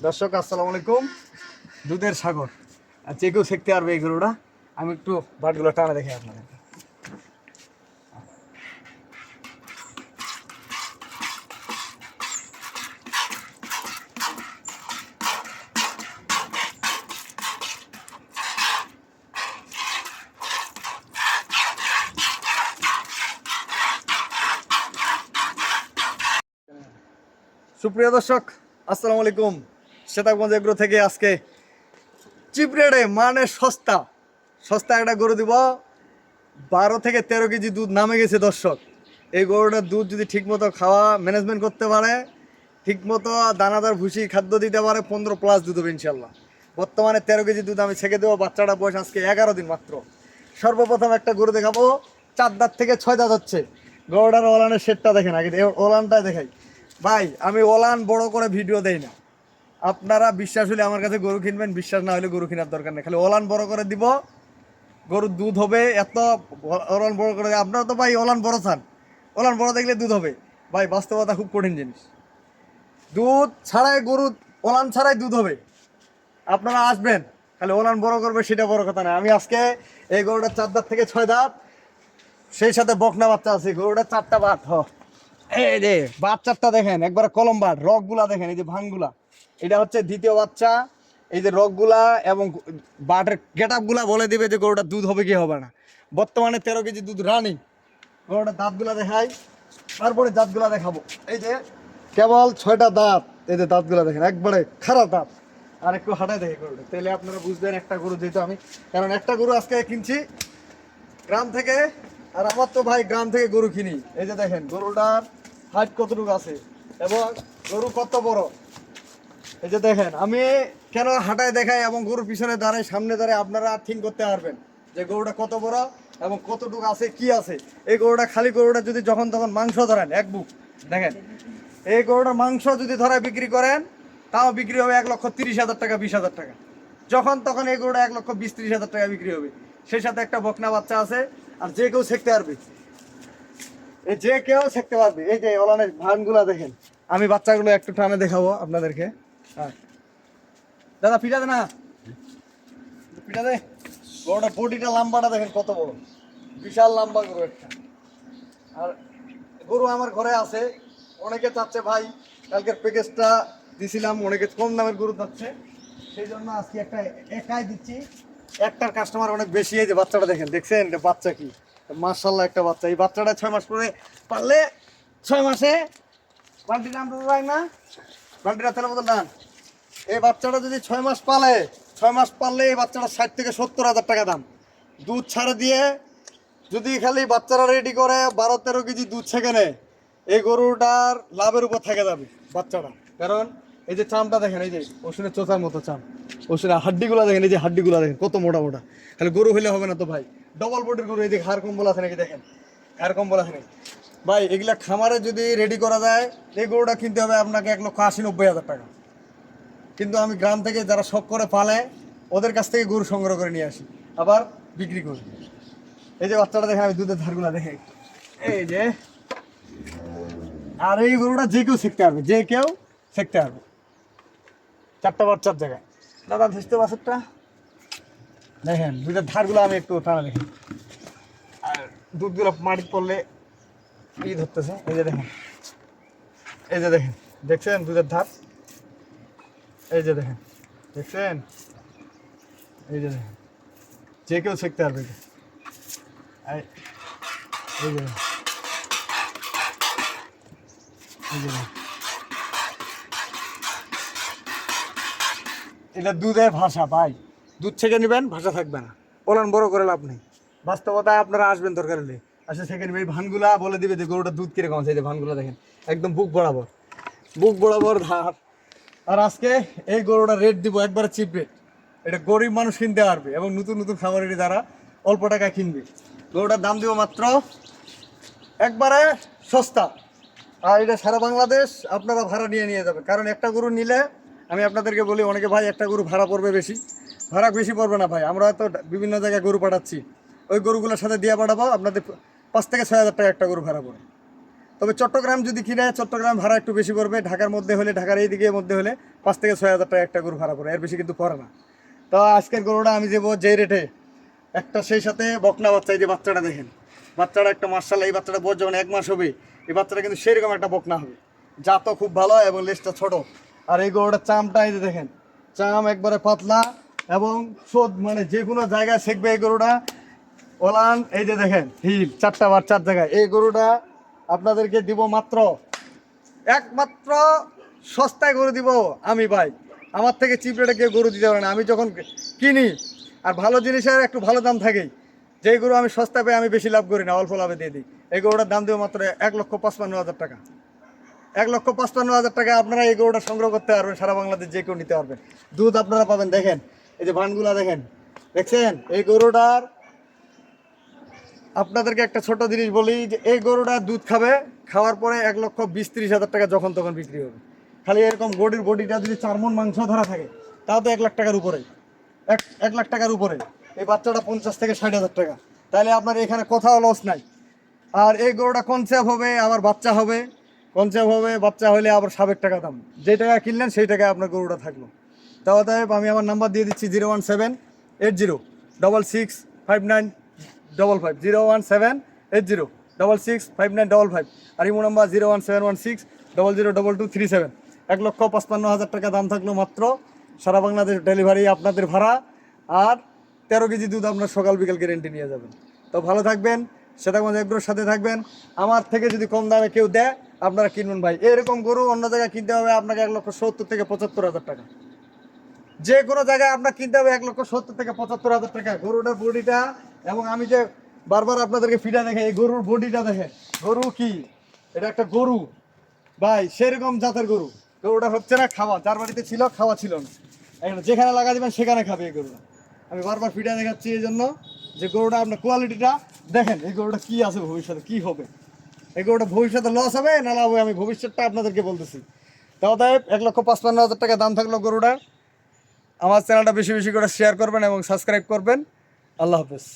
দর্শক, আসসালামু আলাইকুম। দুধের সাগর। আর যে কেউ শিখতে পারবে এই গরুটা, আমি একটু বাটগুলো টানা দেখে আপনাদের। সুপ্রিয় দর্শক, আসসালামু আলাইকুম। শ্বেতাগঞ্জ এগ্রো থেকে আজকে চিপ রেটে মানে সস্তা। সস্তা একটা গরু দিব। বারো থেকে তেরো কেজি দুধ নামে গেছে দর্শক। এই গরুটার দুধ যদি ঠিকমতো খাওয়া ম্যানেজমেন্ট করতে পারে, ঠিকমতো দানাদার, ভুসি, খাদ্য দিতে পারে, পনেরো প্লাস দুধ হবে ইনশাল্লাহ। বর্তমানে তেরো কেজি দুধ আমি ছেঁকে দেবো বাচ্চাটা বয়স আজকে এগারো দিন মাত্র। সর্বপ্রথম একটা গরু দেখাবো চার দাঁত থেকে ছয় দাঁত হচ্ছে। গরুটার ওলানের শেডটা দেখেন আগে এ- ওলানটা দেখাই। ভাই, আমি ওলান বড় করে ভিডিও দেই না। আপনারা বিশ্বাস হলে আমার কাছে গরু কিনবেন, বিশ্বাস না হলে গরু কেনার দরকার নেই। খালি ওলান বড় করে দিব, গরুর দুধ হবে, এত ওলান বড় করে, আপনারা তো ভাই ওলান বড় চান। ওলান বড় দেখলে দুধ হবে। ভাই, বাস্তবতা খুব কঠিন জিনিস। দুধ ছাড়াই গরু, ওলান ছাড়াই দুধ হবে। আপনারা আসবেন, খালি ওলান বড় করবে সেটা বড় কথা না। আমি আজকে এই গরুটার চার দাঁত থেকে ছয় দাঁত, সেই সাথে বকনা বাচ্চা আছে গরুটার চারটা বাট হ। এই যে বাচ্চারটা দেখেন, একবার কলম রকগুলা দেখেন, এই যে ভাঙগুলা। এটা হচ্ছে দ্বিতীয় বাচ্চা। এই যে রকগুলা এবং বাটের গেট বলে দিবে যে গরুটার দুধ হবে কি হবে না। বর্তমানে তেরো কেজি দুধ রানিং গরুটার দাঁতগুলা দেখাই। তারপরে দাঁতগুলা দেখাবো। এই যে কেবল ছয়টা দাঁত। এই যে দাঁতগুলা দেখেন, একবারে খারাপ দাঁত। আর একটু হাঁটাই দেখে গরুটা। তাহলে আপনারা বুঝবেন একটা গরু যেহেতু আমি। কারণ একটা গরু আজকে কিনছি গ্রাম থেকে, আর আমার তো ভাই গ্রাম থেকে গরু কিনি। এই যে দেখেন, গরুটার হাইট কতটুকু আছে? এবং গরু কত বড়? এই যে দেখেন, আমি কেন হাঁটায় দেখাই এবং গরুর পিছনে দাঁড়াই, সামনে দাঁড়ায় আপনারা ঠিক করতে পারবেন যে গরুটা কত বড় এবং কতটুকু আছে, কি আছে। এই গরুটা খালি গরুটা যদি যখন তখন মাংস ধরেন, এক বুক, দেখেন। এই গরুটার মাংস যদি ধরায় বিক্রি করেন, তাও বিক্রি হবে এক লক্ষ তিরিশ হাজার টাকা, বিশ হাজার টাকা। যখন তখন এই গরুটা এক লক্ষ বিশ ত্রিশ হাজার টাকা বিক্রি হবে। সেই সাথে একটা বকনা বাচ্চা আছে, আর যে কেউ শিখতে পারবে। যে কেউ শিখতে পারবে, এই যে ওলানের ভানগুলা দেখেন। আমি বাচ্চাগুলো একটু টানে দেখাবো আপনাদেরকে। দাদা, পিঠা দে না। পিঠা দে। গরুটা বডিটা লম্বাটা দেখেন কত বড়। বিশাল লম্বা গরু একটা। আর গরু আমার ঘরে আছে। অনেকে চাচ্ছে, ভাই, কালকের প্যাকেজটা দিছিলাম, অনেকে কম দামের গরু চাচ্ছে। সেই জন্য আজকে একটা একাই দিচ্ছি। একটার কাস্টমার অনেক বেশি, এই যে বাচ্চাটা দেখেন, দেখছেন? বাচ্চা কি? মার্শাল্লাহ একটা বাচ্চা। এই বাচ্চাটা ছয় মাস পরে পারলে ছয় মাসে বান্টির নাম তো না। বান্টির তেলের মতো ডান এই বাচ্চাটা যদি ছয় মাস পালে, ছয় মাস পারলে এই বাচ্চাটা ষাট থেকে সত্তর হাজার টাকা দাম। দুধ ছাড়ে দিয়ে যদি খালি বাচ্চারা রেডি করে, বারো তেরো কেজি দুধ নেয়, এই গরুটার লাভের উপর থেকে যাবে বাচ্চাটা। কারণ এই যে চামটা দেখেন, এই যে ওষুধের চোচার মতো চাম ওষুধের হাড্ডিগুলো দেখেন, এই যে হাড্ডিগুলো দেখেন, কত মোটা মোটা। খালি গরু হইলে হবে না তো ভাই। ডবল বডির গরু, এই যে হাড় কম্বল আছে নাকি দেখেন? হাড় কম্বল আছে নাকি? ভাই, এগুলা খামারে যদি রেডি করা যায়, এই গরুটা কিনতে হবে আপনাকে এক লক্ষ আশি, নব্বই হাজার টাকা। কিন্তু আমি গ্রাম থেকে যারা শখ করে পালে, ওদের কাছ থেকে গরু সংগ্রহ করে নিয়ে আসি, আবার বিক্রি করি। এই যে বাচ্চাটা দেখেন, আমি দুধের ধারগুলা দেখে এই যে, আর এই গরুটা যে কেউ শিখতে পারবে, যে কেউ শিখতে পারবে। চারটা বাচ্চার জায়গায়। দাদা ধুসতে বাছরটা দেখেন, দুধের ধারগুলো আমি একটু টানা দেখি। আর দুধগুলো মাটি পড়লে ই ধরতেছে? এই যে দেখেন। এই যে দেখেন। দেখছেন দুধের ধার এই যে দেখেন। দেখছেন? এই যে দেখেন। যে কেউ শিখতে পারবে। এই যে। এই এটা দুধের ভাষা, ভাই। দুধ থেকে নেবেন, ভাষা থাকবে না। ওলান বড় করে লাভ নেই। বাস্তবতায় আপনারা আসবেন দরকার হলে। আসলে সেখানে এই ভানগুলা বলে দিবে যে গরুটা দুধ কীরকম আছে যে ভানগুলা দেখেন, একদম বুক বরাবর বুক বরাবর ধার। আর আজকে এই গরুটা রেট দিব একবারে চিপ রেট এটা গরিব মানুষ কিনতে পারবে এবং নতুন নতুন খামারের যারা অল্প টাকায় কিনবে। গরুটার দাম দিব মাত্র একবারে সস্তা। আর এটা সারা বাংলাদেশ আপনারা ভাড়া নিয়ে নিয়ে যাবে কারণ একটা গরু নিলে, আমি আপনাদেরকে বলি, অনেকে, ভাই, একটা গরু ভাড়া পড়বে বেশি। ভাড়া বেশি পড়বে না, ভাই। আমরা হয়তো বিভিন্ন জায়গায় গরু পাঠাচ্ছি। ওই গরুগুলোর সাথে দিয়ে পাঠাবো, আপনাদের পাঁচ থেকে ছয় হাজার টাকা একটা গরু ভাড়া পড়ে। তবে চট্টগ্রাম যদি কিনে চট্টগ্রাম ভাড়া একটু বেশি পড়বে। ঢাকার মধ্যে হলে, ঢাকার এই দিকের মধ্যে হলে পাঁচ থেকে ছয় হাজার টাকা একটা গরু ভাড়া পড়ে। এর বেশি কিন্তু পড়ে না। তো আজকের গরুটা আমি দেবো যে রেটে। একটা সেই সাথে বকনা বাচ্চা, এই যে বাচ্চাটা দেখেন। বাচ্চাটা একটা মার্শাল এই বাচ্চাটা বয়স যখন এক মাস হবে, এই বাচ্চাটা কিন্তু সেরকম একটা বকনা হবে। জাতও খুব ভালো এবং লেজটা ছোট। আর এই গরুটার চামটা এই যে দেখেন। চাম একবারে পাতলা এবং সোদ মানে যে কোনো জায়গায় শেখবে এই গরুটা। ওলান, এই যে দেখেন, হিল, চারটা বার, চার জায়গায়। এই গরুটা আপনাদেরকে দিব মাত্র, একমাত্র সস্তায় গরু দিব আমি ভাই। আমার থেকে চিপ রেটে কেউ গরু দিতে পারে না। আমি যখন কিনি, আর ভালো জিনিসের একটু ভালো দাম থাকেই, যেই গরু আমি সস্তা পেয়ে আমি বেশি লাভ করি না, অল্প লাভে দিয়ে দিই। এই গরুটার দাম দেবো মাত্র এক লক্ষ পাঁচপান্ন হাজার টাকা। এক লক্ষ পাঁচপান্ন হাজার টাকা আপনারা এই গরুটা সংগ্রহ করতে পারবেন, সারা বাংলাদেশ যে কেউ নিতে পারবেন দুধ আপনারা পাবেন, দেখেন, এই যে ভানগুলা দেখেন, দেখছেন? এই গরুটার আপনাদেরকে একটা ছোট জিনিস বলি যে এই গরুটা দুধ খাবে, খাওয়ার পরে এক লক্ষ বিশ ত্রিশ হাজার টাকা যখন তখন বিক্রি হবে। খালি এরকম গরুর বডিটা যদি চার মন মাংস ধরা থাকে, তাও তো এক লাখ টাকার উপরে। এক এক লাখ টাকার উপরে। এই বাচ্চাটা পঞ্চাশ থেকে ষাট হাজার টাকা। তাহলে আপনার এখানে কোথাও লস নাই। আর এই গরুটা কনসেপ্ট হবে, আবার বাচ্চা হবে। কনসেপ্ট হবে, বাচ্চা হলে আবার সাবেক টাকা দাম। যে টাকা কিনলেন, সেই টাকায় আপনার গরুটা থাকল। তা অতএব আমি আমার নাম্বার দিয়ে দিচ্ছি zero one seven eight zero double six five nine double five zero one seven eight zero double six five nine double five আর imo number zero one seven one six double zero double two three seven এক লক্ষ পঁচপান্ন হাজার টাকা দাম থাকল মাত্র সারা Bangladesh delivery আপনাদের ভাড়া। আর তেরো কেজি দুধ আপনার সকাল বিকাল গ্যারেন্টি নিয়ে যাবেন। তো ভালো থাকবেন সেটাগঞ্জ এগ্রোর সাথে থাকবেন। আমার থেকে যদি কম দামে কেউ দেয়, আপনারা কিনবেন ভাই। এরকম গরু অন্য জায়গায় কিনতে হবে, আপনাকে এক লক্ষ সত্তর থেকে পঁচাত্তর হাজার টাকা। যে কোনো জায়গায় আপনার কিনতে হবে এক লক্ষ সত্তর থেকে পঁচাত্তর হাজার টাকা। গরুটার বডিটা এবং আমি যে বারবার আপনাদেরকে ফিটা দেখে এই গরুর বডিটা দেখে গরু কি? এটা একটা গরু। ভাই, সেরকম জাতের গরু। গরুটা হচ্ছে না খাওয়া, যার বাড়িতে ছিল, খাওয়া ছিল না। এখন যেখানে লাগা দেবেন, সেখানে খাবে এই গরুটা। আমি বারবার ফিটা দেখাচ্ছি এই জন্য যে গরুটা আপনার কোয়ালিটিটা দেখেন, এই গরুটা কি আছে ভবিষ্যতে, কি হবে? এই গরুটা ভবিষ্যতে লস হবে, না লাভ হবে, আমি ভবিষ্যৎটা আপনাদেরকে বলতেছি। তাও তাই এক লক্ষ পাঁচপান্ন হাজার টাকা দাম থাকল গরুটা আমার চ্যানেলটা বেশি বেশি করে শেয়ার করবেন এবং সাবস্ক্রাইব করবেন। আল্লাহ হাফেজ।